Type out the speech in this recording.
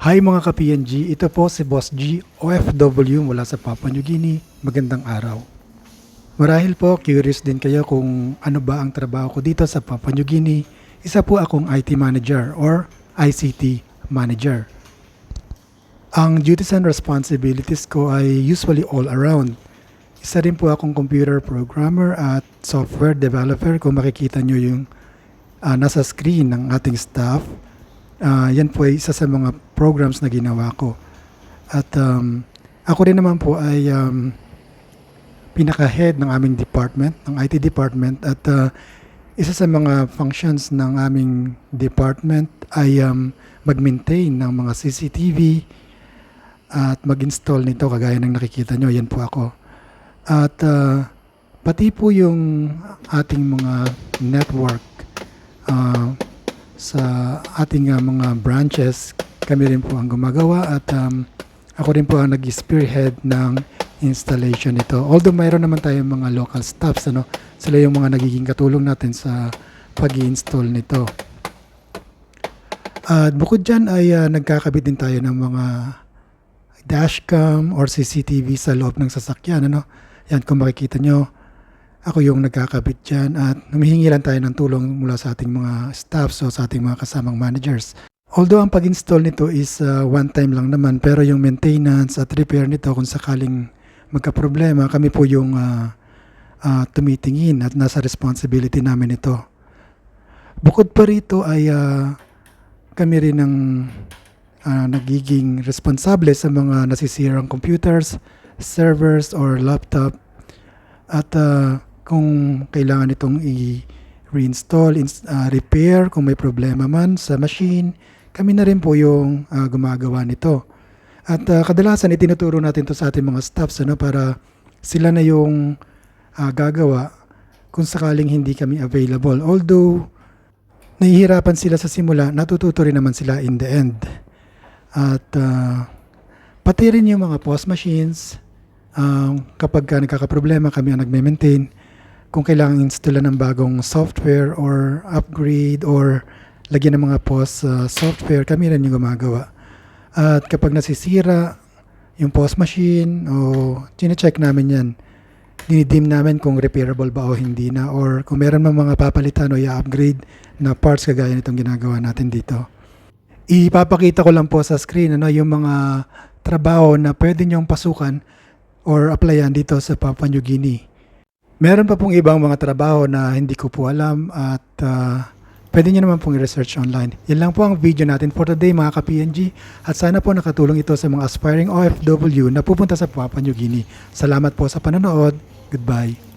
Hi mga ka-PNG, ito po si Boss G, OFW mula sa Papua New Guinea. Magandang araw. Marahil po, curious din kayo kung ano ba ang trabaho ko dito sa Papua New Guinea. Isa po akong IT manager or ICT manager. Ang duties and responsibilities ko ay usually all around. Isa rin po akong computer programmer at software developer. Kung makikita nyo yung ah, nasa screen ng ating staff, Ah, yan po ay isa sa mga programs na ginawa ko. At um, ako rin naman po ay um, pinaka-head ng aming department, ng IT department. At ah, isa sa mga functions ng aming department ay um, mag-maintain ng mga CCTV at mag-install nito kagaya ng nakikita nyo. Yan po ako. At ah, pati po yung ating mga network ah, sa ating uh, mga branches, kami rin po ang gumagawa at um, ako rin po ang nag-spearhead ng installation nito. Although mayroon naman tayong mga local staffs, ano, sila yung mga nagiging katulong natin sa pag install nito. At bukod dyan ay uh, nagkakabit din tayo ng mga dashcam or CCTV sa loob ng sasakyan. Ano? Yan, kung makikita nyo, ako yung nagkakabit dyan at humihingi lang tayo ng tulong mula sa ating mga staffs o sa ating mga kasamang managers. Although ang pag-install nito is uh, one time lang naman pero yung maintenance at repair nito kung sakaling magka-problema, kami po yung uh, uh, tumitingin at nasa responsibility namin ito. Bukod pa rito ay uh, kami rin ang uh, nagiging responsable sa mga nasisirang computers, servers or laptop at uh, kung kailangan itong i-reinstall, ins- uh, repair, kung may problema man sa machine, kami na rin po yung uh, gumagawa nito. At uh, kadalasan itinuturo natin to sa ating mga staffs ano, para sila na yung uh, gagawa kung sakaling hindi kami available. Although nahihirapan sila sa simula, natututo rin naman sila in the end. At uh, pati rin yung mga POS machines, um, kapag ka nagkakaproblema kami ang nagme-maintain, kung kailangan installan ng bagong software or upgrade or lagyan ng mga POS uh, software, kami rin yung gumagawa. At kapag nasisira yung POS machine o chine-check namin yan, dinidim namin kung repairable ba o hindi na or kung meron mang mga papalitan o i-upgrade na parts kagaya nitong ginagawa natin dito. Ipapakita ko lang po sa screen ano, yung mga trabaho na pwede nyong pasukan or applyan dito sa Papua New Guinea. Meron pa pong ibang mga trabaho na hindi ko po alam at ah, pwede nyo naman pong i-research online. Yan lang po ang video natin for today mga ka-PNG at sana po nakatulong ito sa mga aspiring OFW na pupunta sa Papua New Guinea. Salamat po sa panonood. Goodbye.